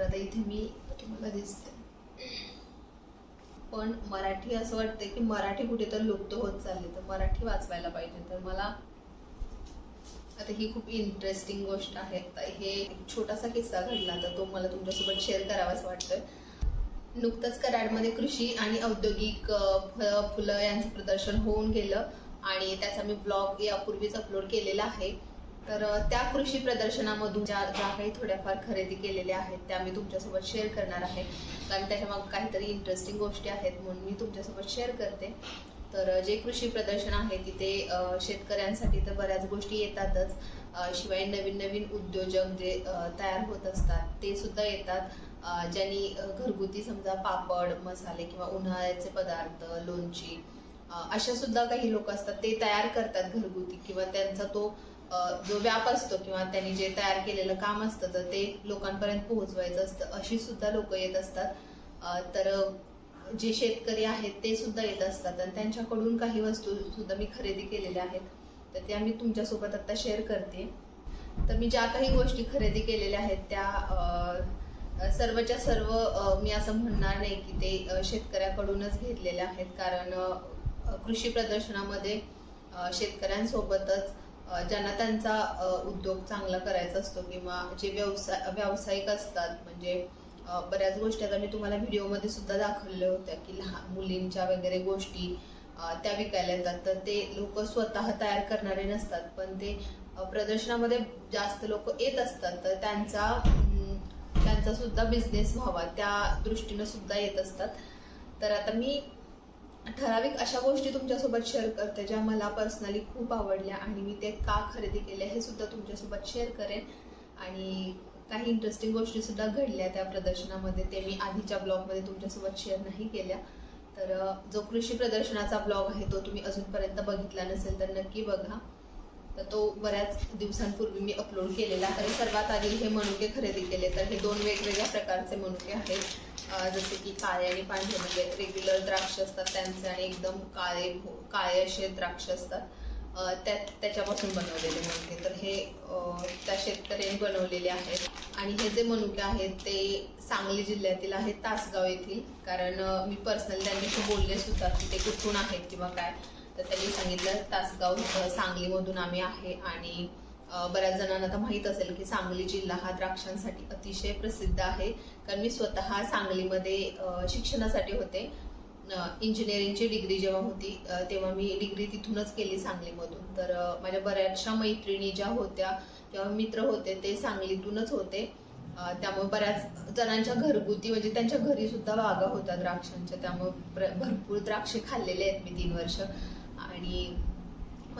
तर आता इथे मी तुम्हाला दिसते. पण मराठी असं वाटतंय की मराठी कुठे तर लुप्त होत चालली तर मराठी वाचवायला पाहिजे. तर मला आता ही खूप इंटरेस्टिंग गोष्ट आहे. हे एक छोटासा किस्सा घडला तर तो मला तुमच्यासोबत शेअर करावाच वाटतोय. नुकतंच कराडमध्ये कृषी आणि औद्योगिक अ, फळं फुलं यांचं प्रदर्शन होऊन गेलं. आणि त्याचा मी ब्लॉग यापूर्वीच अपलोड केलेला आहे. तर त्या कृषी प्रदर्शनामधून ज्या ज्या काही थोड्याफार खरेदी केलेल्या आहेत त्या मी तुमच्यासोबत शेअर करणार आहे. कारण त्याच्यामागे काहीतरी इंटरेस्टिंग गोष्टी आहेत म्हणून मी तुमच्यासोबत शेअर करते. तर जे कृषी प्रदर्शन आहे तिथे शेतकऱ्यांसाठी तर बऱ्याच गोष्टी येतातच. शिवाय नवीन नवीन उद्योजक जे तयार होत असतात ते सुद्धा येतात. ज्यांनी घरगुती समजा पापड मसाले किंवा उन्हाळ्याचे पदार्थ लोणची अशा सुद्धा काही लोक असतात ते तयार करतात घरगुती किंवा त्यांचा तो जो व्याप असतो किंवा त्यांनी जे तयार केलेलं काम असतं तर ते लोकांपर्यंत पोहोचवायचं असतं. अशी सुद्धा लोक येत असतात. तर जे शेतकरी आहेत ते सुद्धा येत असतात. आणि त्यांच्याकडून काही वस्तू सुद्धा मी खरेदी केलेल्या आहेत. तर त्या मी तुमच्यासोबत आता शेअर करते. तर मी ज्या काही गोष्टी खरेदी केलेल्या आहेत त्या सर्वच्या सर्व मी असं म्हणणार नाही की ते शेतकऱ्याकडूनच घेतलेल्या आहेत. कारण कृषी प्रदर्शनामध्ये शेतकऱ्यांसोबतच ज्यांना त्यांचा उद्योग चांगला करायचा असतो किंवा जे व्यवसाय व्यावसायिक असतात म्हणजे बऱ्याच गोष्टी आता मी तुम्हाला व्हिडिओमध्ये सुद्धा दाखवल्या होत्या की लहान मुलींच्या वगैरे गोष्टी त्या विकायला येतात. तर ते लोक स्वतः तयार करणारे नसतात पण ते प्रदर्शनामध्ये जास्त लोक येत असतात. तर त्यांचा त्यांचा सुद्धा बिझनेस व्हावा त्या दृष्टीनं सुद्धा येत असतात. तर आता मी ठराविक अशा गोष्टी तुमच्यासोबत शेअर करते ज्या मला पर्सनली खूप आवडल्या आणि मी ते का खरेदी केल्या हे सुद्धा तुमच्यासोबत शेअर करेन. आणि काही इंटरेस्टिंग गोष्टी सुद्धा घडल्या त्या प्रदर्शनामध्ये ते मी आधीच्या ब्लॉगमध्ये तुमच्यासोबत शेअर नाही केल्या. तर जो कृषी प्रदर्शनाचा ब्लॉग आहे तो तुम्ही अजूनपर्यंत बघितला नसेल तर नक्की बघा. तर तो बऱ्याच दिवसांपूर्वी मी अपलोड केलेला तर सर्वात आधी हे मनुके खरेदी केले. तर हे दोन वेगवेगळ्या प्रकारचे मनुके आहेत. जसे की काळे आणि पांढरे म्हणजे रेग्युलर द्राक्ष असतात त्यांचे आणि एकदम काळे काळे असे द्राक्ष असतात. त्या त्याच्यापासून बनवलेले मनुके. तर हे त्या शेतकऱ्यांनी बनवलेले आहेत. आणि हे जे मनुके आहेत ते सांगली जिल्ह्यातील आहेत तासगाव येथील. कारण मी पर्सनली त्यांच्याशी बोलले सुद्धा की ते कुठून आहेत किंवा काय. तर त्यांनी सांगितलं तासगाव सांगलीमधून आम्ही आहे आणि बऱ्याच जणांना आता माहीत असेल की सांगली जिल्हा हा द्राक्षांसाठी अतिशय प्रसिद्ध आहे. कारण मी स्वतः सांगलीमध्ये शिक्षणासाठी होते. इंजिनिअरिंगची डिग्री जेव्हा होती तेव्हा मी डिग्री तिथूनच केली सांगलीमधून. तर माझ्या बऱ्याचशा मैत्रिणी ज्या होत्या किंवा मित्र होते ते सांगलीतूनच होते. त्यामुळे बऱ्याच जणांच्या घरगुती म्हणजे त्यांच्या घरी सुद्धा बागा होत्या द्राक्षांच्या. त्यामुळे प्र- भरपूर द्राक्षे खाल्लेले आहेत मी तीन वर्ष. आणि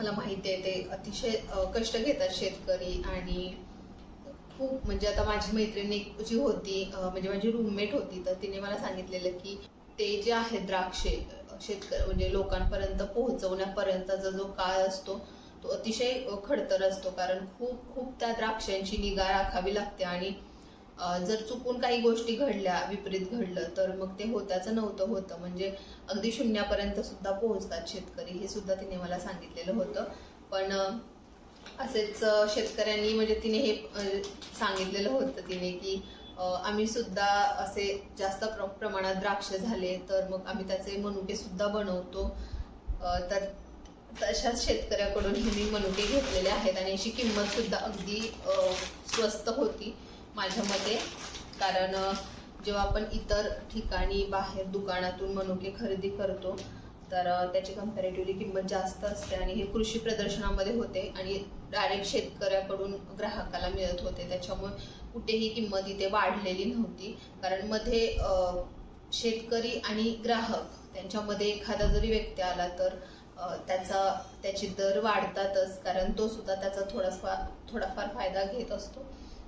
मला माहिती आहे ते अतिशय कष्ट घेतात शेतकरी आणि खूप म्हणजे आता माझी मैत्रिणी जी होती म्हणजे माझी रूममेट होती तर तिने मला सांगितलेलं की ते जे आहेत द्राक्षे शेतकरी म्हणजे लोकांपर्यंत पोहोचवण्यापर्यंतचा जो काळ असतो तो अतिशय खडतर असतो. कारण खूप खूप त्या द्राक्षांची निगा राखावी लागते आणि जर चुकून काही गोष्टी घडल्या विपरीत घडलं तर मग ते होत्याचं नव्हतं होतं. म्हणजे अगदी शून्यापर्यंत सुद्धा पोहोचतात शेतकरी हे सुद्धा तिने मला सांगितलेलं होतं. पण असेच शेतकऱ्यांनी म्हणजे तिने हे सांगितलेलं होतं तिने की आम्ही सुद्धा असे जास्त प्र- प्रमाणात द्राक्ष झाले तर मग आम्ही त्याचे मनुके सुद्धा बनवतो. तर तशाच शेतकऱ्याकडून हे मी मनुके घेतलेले आहेत आणि याची किंमत सुद्धा अगदी स्वस्त होती. माझ्या मते. कारण जेव्हा आपण इतर ठिकाणी बाहेर दुकानातून मनुके खरेदी करतो तर त्याची कम्पॅरेटिव्हली किंमत जास्त असते आणि हे कृषी प्रदर्शनामध्ये होते आणि डायरेक्ट शेतकऱ्याकडून ग्राहकाला मिळत होते. त्याच्यामुळे कुठेही किंमत इथे वाढलेली नव्हती. कारण मध्ये शेतकरी आणि ग्राहक त्यांच्यामध्ये एखादा जरी व्यक्ती आला तर त्याचा त्याचे दर वाढतातच. कारण तो सुद्धा त्याचा थोडासा थोडाफार फायदा घेत असतो.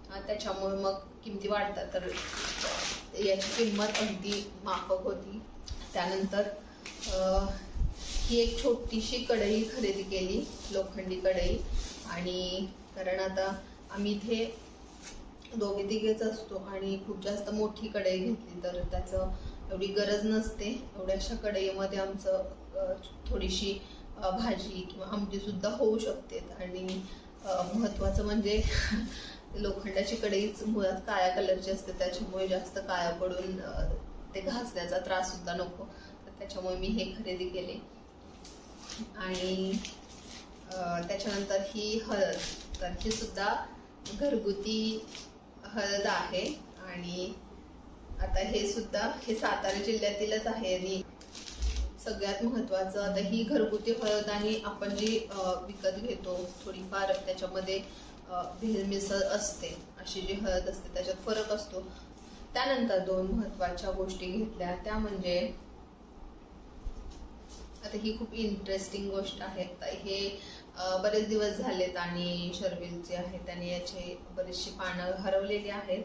त्याच्यामुळे मग किमती वाढतात. तर याची किंमत अगदी माफक होती. त्यानंतर ही एक छोटीशी कढई खरेदी केली लोखंडी कढई. आणि कारण आता आम्ही इथे दोघे तिघेच असतो आणि खूप जास्त मोठी कढई घेतली तर त्याचं एवढी गरज नसते. एवढ्याशा कढईमध्ये आमचं थोडीशी भाजी किंवा आमटी सुद्धा होऊ शकते. आणि महत्त्वाचं म्हणजे लोखंडाची कढईच मुळात काळ्या कलरची असते त्याच्यामुळे जास्त काळ्या पडून ते घासण्याचा त्रास सुद्धा नको. तर त्याच्यामुळे मी हे खरेदी केले. आणि त्याच्यानंतर ही हळद तर ही सुद्धा घरगुती हळद आहे. आणि आता हे सुद्धा हे सातारा जिल्ह्यातीलच आहे आणि सगळ्यात महत्वाचं आता ही घरगुती हळद आणि आपण जी विकत घेतो थोडीफार त्याच्यामध्ये भेल मिसळ असते. अशी जी हळद असते त्याच्यात फरक असतो. त्यानंतर दोन महत्त्वाच्या गोष्टी घेतल्या. त्या म्हणजे आता ही खूप इंटरेस्टिंग गोष्ट आहे. हे बरेच दिवस झालेत आणि शर्विल जे आहे त्याने याचे बरेचशी पानं हरवलेली आहेत.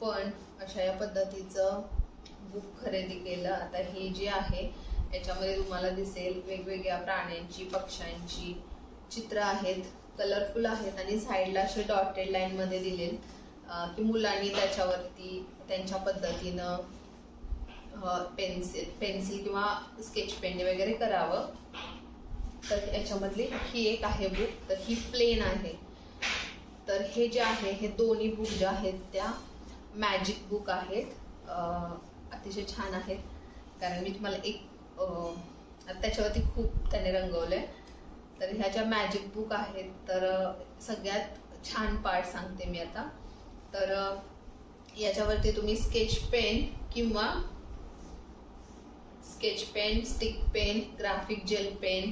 पण अशा या पद्धतीचं बुक खरेदी केलं आता हे जे आहे याच्यामध्ये तुम्हाला दिसेल वेगवेगळ्या प्राण्यांची पक्ष्यांची चित्र आहेत. कलरफुल आहेत आणि साईडला असे डॉटेड लाईन मध्ये दिले की मुलांनी त्याच्यावरती त्यांच्या पद्धतीनं पेन्सिल पेन्सिल किंवा स्केच पेनने वगैरे करावं. तर याच्यामधली ही एक आहे बुक तर ही प्लेन आहे. तर हे जे आहे हे दोन्ही बुक ज्या आहेत त्या मॅजिक बुक आहेत. अतिशय छान आहेत. कारण मी तुम्हाला एक त्याच्यावरती खूप त्याने रंगवलं आहे तर ह्या ज्या मॅजिक बुक आहेत तर सगळ्यात छान पार्ट सांगते मी आता. तर याच्यावरती तुम्ही स्केच पेन किंवा sketch pen stick pen graphic gel pen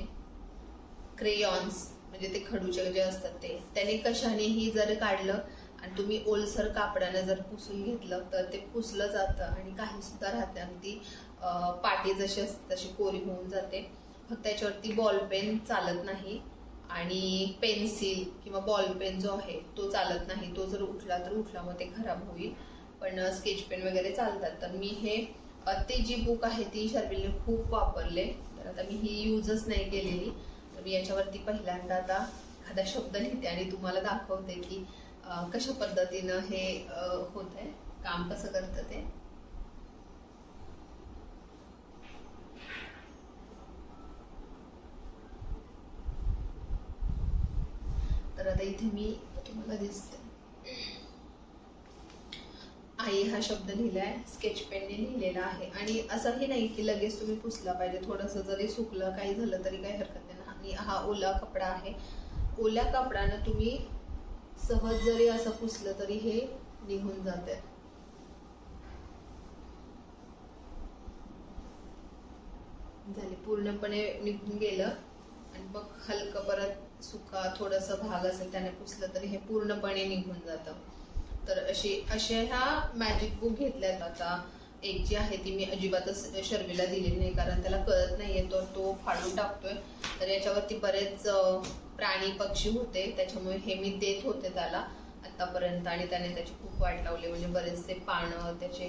crayons म्हणजे ते खडूचे जे असतात ते त्याने कशानेही जर काढलं आणि तुम्ही ओलसर कापडाने जर पुसून घेतलं तर ते पुसलं जातं आणि काही सुद्धा राहते. अगदी ती पाटी जशी असते तशी कोरी होऊन जाते. फक्त त्याच्यावरती बॉल पेन चालत नाही. आणि पेन्सिल किंवा बॉल पेन जो आहे तो चालत नाही. तो जर उठला तर उठला मग ते खराब होईल. पण स्केच पेन वगैरे चालतात. तर मी हे ते जी बुक आहे ती शर्विलने खूप वापरले. तर आता मी ही यूजच नाही केलेली. तर मी याच्यावरती पहिल्यांदा आता एखादा शब्द लिहिते आणि तुम्हाला दाखवते की कशा पद्धतीनं हे होत आहे काम कसं करतं ते तर आता इथे मी तुम्हाला दिसते आई हा शब्द लिहिलाय स्केच पेनने लिहिलेला आहे. आणि असंही नाही की लगेच तुम्ही पुसला पाहिजे. थोडंसं जरी सुकलं काही झालं तरी काही हरकत नाही. आणि हा ओला कपडा आहे. ओल्या कपड्यानं तुम्ही सहज जरी असं पुसलं तरी हे निघून जाते झाले. पूर्णपणे निघून गेलं. आणि मग हलकं परत सुका थोडासा भाग असेल त्याने पुसलं तरी हे पूर्णपणे निघून जातं. तर अशी अशा ह्या मॅजिक बुक घेतल्यात आता. एक जी आहे ती मी अजिबातच शर्वीला दिलेली नाही कारण त्याला कळत नाहीये तर तो फाडून टाकतोय. तर याच्यावरती बरेच प्राणी पक्षी होते त्याच्यामुळे हे मी देत होते त्याला आतापर्यंत. आणि त्याने त्याची खूप वाट लावली म्हणजे बरेचसे पानं त्याचे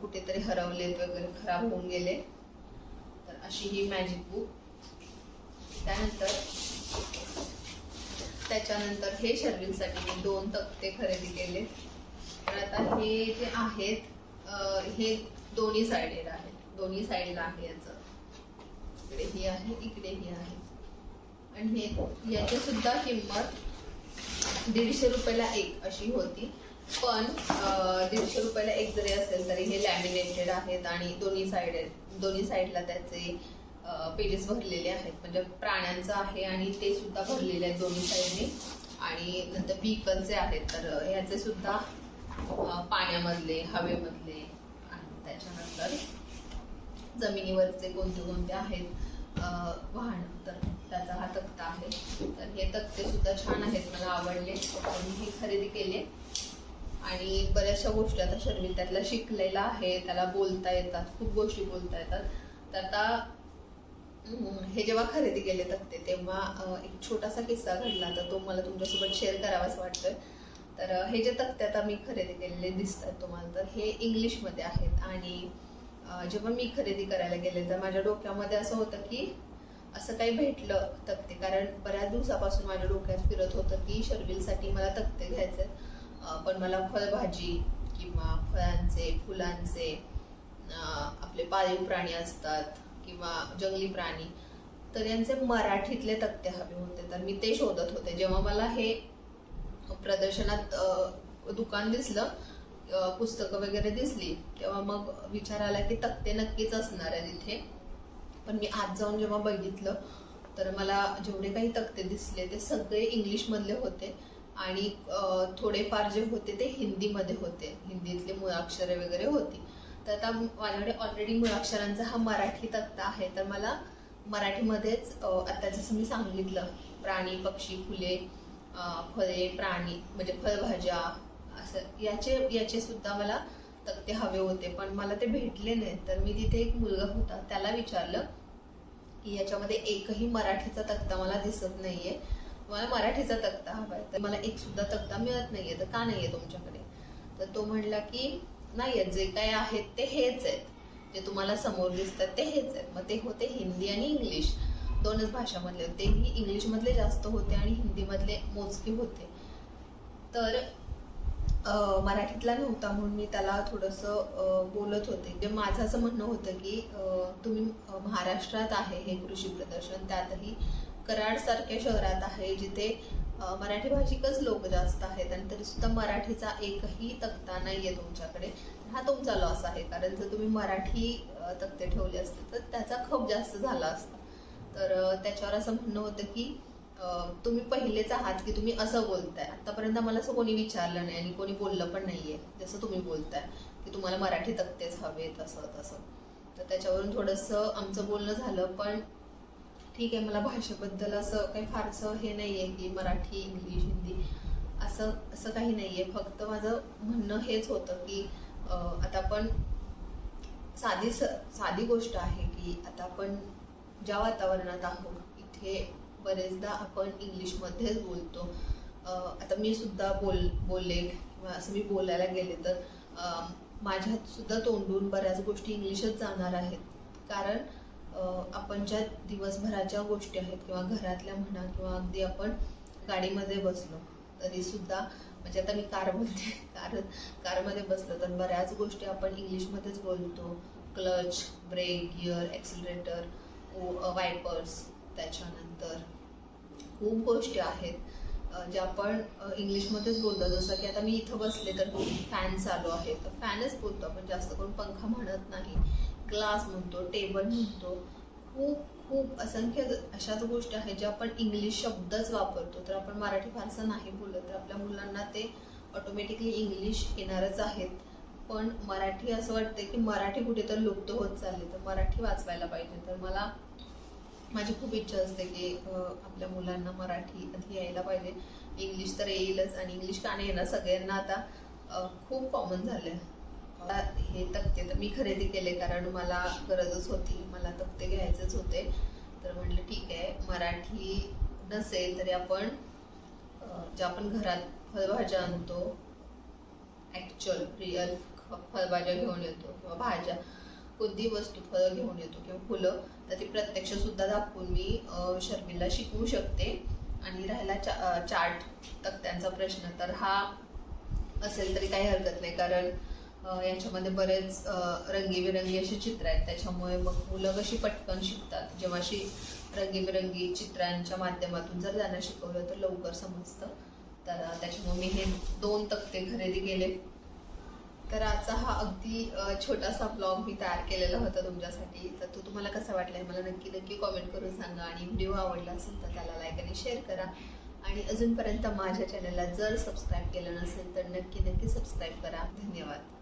कुठेतरी हरवलेत वगैरे खराब होऊन गेले. तर अशी ही मॅजिक बुक त्यानंतर त्याच्यानंतर हे शर्विनसाठी मी दोन तक्ते खरेदी केले. तर आता हे जे आहेत हे दोन्ही साईडला आहेत. दोन्ही साईडला आहे याचं. इकडे ही आहे इकडे ही आहे. आणि हे याची सुद्धा किंमत दीडशे रुपयाला एक अशी होती. पण दीडशे रुपयाला एक जरी असेल तरी हे लॅमिनेटेड आहेत आणि दोन्ही साइड दोन्ही साईडला त्याचे पेजेस भरलेले आहेत. म्हणजे प्राण्यांचं आहे आणि ते सुद्धा भरलेले आहेत दोन्ही साईडने. आणि नंतर व्हीकलचे आहेत तर ह्याचे सुद्धा पाण्यामधले हवेमधले आणि त्याच्यानंतर जमिनीवरचे कोणते कोणते आहेत वाहन तर त्याचा हा तक्ता आहे. तर हे तक्ते सुद्धा छान आहेत मला आवडले. मी हे खरेदी केले. आणि बऱ्याचशा गोष्टी आता शर्मी त्यातला शिकलेला आहे त्याला बोलता येतात खूप गोष्टी बोलता येतात. तर आता हे जेव्हा खरेदी केले तक्ते तेव्हा एक छोटासा किस्सा घडला. तर तो मला तुमच्यासोबत शेअर करावाच वाटतोय. तर हे जे तक्ते आता मी खरेदी केलेले दिसतात तुम्हाला तर हे इंग्लिशमध्ये आहेत. आणि जेव्हा मी खरेदी करायला गेले तर माझ्या डोक्यामध्ये असं होतं की असं काही भेटलं तक्ते. कारण बऱ्याच दिवसापासून माझ्या डोक्यात फिरत होतं की शर्विलसाठी मला तक्ते घ्यायचे पण मला फळभाजी किंवा फळांचे फुलांचे आपले पाळीव प्राणी असतात किंवा जंगली प्राणी तर यांचे मराठीतले तक्ते हवे होते. तर मी ते शोधत होते. जेव्हा मला हे प्रदर्शनात दुकान दिसलं पुस्तकं वगैरे दिसली तेव्हा मग विचार आला की तक्ते नक्कीच असणार आहे तिथे पण मी आज जाऊन जेव्हा बघितलं तर मला जेवढे काही तक्ते दिसले ते सगळे इंग्लिशमधले होते आणि थोडेफार जे होते ते हिंदीमध्ये होते. हिंदीतले मुळाक्षरे वगैरे होती. तर आता माझ्याकडे ऑलरेडी मुळाक्षरांचा हा मराठी तक्ता आहे. तर मला मराठीमध्येच आता जसं मी सांगितलं प्राणी पक्षी फुले फळे प्राणी म्हणजे फळभाज्या असं याचे याचे सुद्धा मला तक्ते हवे होते. पण मला ते भेटले नाहीत. तर मी तिथे एक मुलगा होता त्याला विचारलं की याच्यामध्ये एकही मराठीचा तक्ता मला दिसत नाहीये. मला मराठीचा तक्ता हवाय. तर मला एक सुद्धा तक्ता मिळत नाहीये. तर का नाहीये तुमच्याकडे? तर तो म्हणला की नाही जे काय आहेत ते हेच आहेत. जे तुम्हाला समोर दिसतात ते हेच आहेत. मग ते होते हिंदी आणि इंग्लिश. दोनच भाषामधले. होते तेही इंग्लिशमधले जास्त होते आणि हिंदीमधले मोजके होते. तर मराठीतला नव्हता म्हणून मी त्याला थोडंसं अं, बोलत होते. जे माझं असं म्हणणं होतं की तुम्ही महाराष्ट्रात आहे हे कृषी प्रदर्शन. त्यातही कराड सारख्या शहरात आहे जिथे मराठी भाषिकच लोक जास्त आहेत आणि तरी सुद्धा मराठीचा एकही तक्ता नाहीये तुमच्याकडे. हा तुमचा लॉस आहे. कारण जर तुम्ही मराठी तक्ते ठेवले असते तर त्याचा खप जास्त झाला असता. तर त्याच्यावर असं म्हणणं होतं की तुम्ही पहिलेच आहात की तुम्ही असं बोलताय. आतापर्यंत मला असं कोणी विचारलं नाही आणि कोणी बोललं पण नाहीये. जसं तुम्ही बोलताय की तुम्हाला मराठी तक्तेच हवेत असं तसं. तर त्याच्यावरून थोडंसं आमचं बोलणं झालं पण ठीक आहे मला भाषेबद्दल असं काही फारसं हे नाहीये की मराठी इंग्लिश हिंदी असं असं काही नाहीये. फक्त माझं म्हणणं हेच होतं की आता आपण साधी स साधी गोष्ट आहे की आता आपण ज्या वातावरणात आहोत इथे बरेचदा आपण इंग्लिशमध्येच बोलतो. आता मी सुद्धा बोल बोलले किंवा असं मी बोलायला गेले तर माझ्यात सुद्धा तोंडून बऱ्याच गोष्टी इंग्लिशच जाणार आहेत. कारण आपण ज्या दिवसभराच्या गोष्टी आहेत किंवा घरातल्या म्हणा किंवा अगदी आपण गाडीमध्ये बसलो तरी सुद्धा म्हणजे आता मी कार बोलते कार कारमध्ये बसलो तर बऱ्याच गोष्टी आपण इंग्लिशमध्येच बोलतो. Clutch brake gear accelerator wipers त्याच्यानंतर खूप गोष्टी आहेत ज्या आपण इंग्लिशमध्येच बोलतो. जसं की आता मी इथं बसले तर फॅन चालू आहे. तर फॅनच बोलतो आपण जास्त करून पंखा म्हणत नाही. ग्लास म्हणतो टेबल म्हणतो खूप खूप असंख्य अशाच गोष्टी आहेत ज्या आपण इंग्लिश शब्दच वापरतो. तर आपण मराठी फारसं नाही बोलत तर आपल्या मुलांना ते ऑटोमॅटिकली इंग्लिश येणारच आहेत. पण मराठी असं वाटतं की मराठी कुठे तर लुप्त होत चालली तर मराठी वाचवायला पाहिजे. तर मला माझी खूप इच्छा असते की आपल्या मुलांना मराठी आधी यायला पाहिजे. इंग्लिश तर येईलच आणि इंग्लिश का नाही येणार? सगळ्यांना आता खूप कॉमन झालंय. आहे हे तक्ते तर मी खरेदी केले कारण मला गरजच होती. मला तक्ते घ्यायचेच होते. तर म्हटलं ठीक आहे. मराठी नसेल तरी आपण जे आपण घरात फळभाज्या आणतो ॲक्च्युअल रिअल फळभाज्या घेऊन येतो किंवा भाज्या कोणतीही वस्तू फळं घेऊन येतो किंवा फुलं तर ती प्रत्यक्ष सुद्धा दाखवून मी शर्मिला शिकवू शकते. आणि राहिला चा चार्ट तक्त्यांचा प्रश्न. तर हा असेल तरी काही हरकत नाही. कारण याच्यामध्ये बरेच रंगीबेरंगी अशी चित्र आहेत. त्याच्यामुळे मग मुलं कशी पटकन शिकतात? जेव्हा अशी रंगीबेरंगी चित्रांच्या माध्यमातून जर त्यांना शिकवलं तर लवकर समजतं. तर त्याच्यामुळे मी हे दोन तक्ते खरेदी केले. तर आजचा हा अगदी छोटासा ब्लॉग मी तयार केलेला होता तुमच्यासाठी. तर तो तुम्हाला कसा वाटला मला नक्की नक्की कॉमेंट करून सांगा. आणि व्हिडिओ आवडला असेल तर त्याला लाईक आणि शेअर करा. आणि अजूनपर्यंत माझ्या चॅनलला जर सबस्क्राईब केलं नसेल तर नक्की नक्की सबस्क्राईब करा. धन्यवाद.